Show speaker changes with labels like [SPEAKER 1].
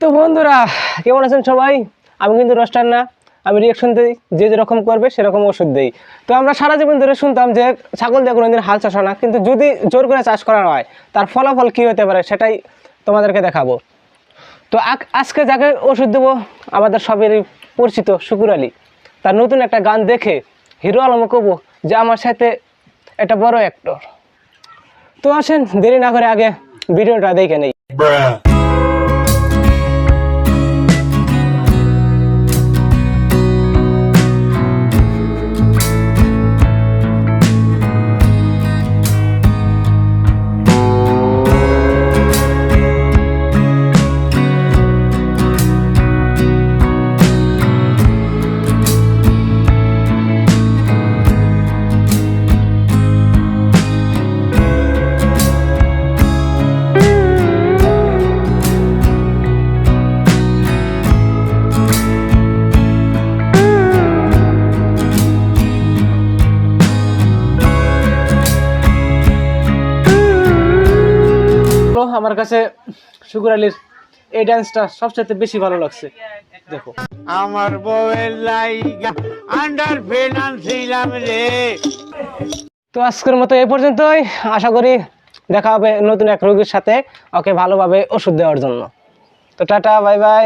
[SPEAKER 1] তো বন্ধুরা, কেমন আছেন সবাই? আমি কিন্তু রস্টার না, আমি রিয়াকশন দিই, যে যেরকম করবে সেরকম ওষুধ দিই। তো আমরা সারা জীবন ধরে শুনতাম যে ছাগল দিয়ে কোনোদিন হাল চাষ হয় না, কিন্তু যদি জোর করে চাষ করা হয়, তার ফলাফল কী হতে পারে সেটাই তোমাদেরকে দেখাবো। তো আজকে যাকে ওষুধ দেবো, আমাদের সবেরই পরিচিত শুকুর আলী। তার নতুন একটা গান দেখে হিরো আলমও কবো, যে আমার সাথে একটা বড় অ্যাক্টর তো আসেন দেরি না করে আগে ভিডিওটা দেখে নেই আমার কাছে শুকুর আলীর এই ডান্সটা সবচেয়ে বেশি ভালো লাগছে। দেখো।
[SPEAKER 2] আমার বউয়ের লাইগা আন্ডার ফিনান্স ছিলাম রে।
[SPEAKER 1] তো আজকের মতো এই পর্যন্তই। আশা করি দেখা হবে নতুন এক রোগীর সাথে ওকে ভালোভাবে ওষুধ দেওয়ার জন্য। তো টাটা বাই বাই.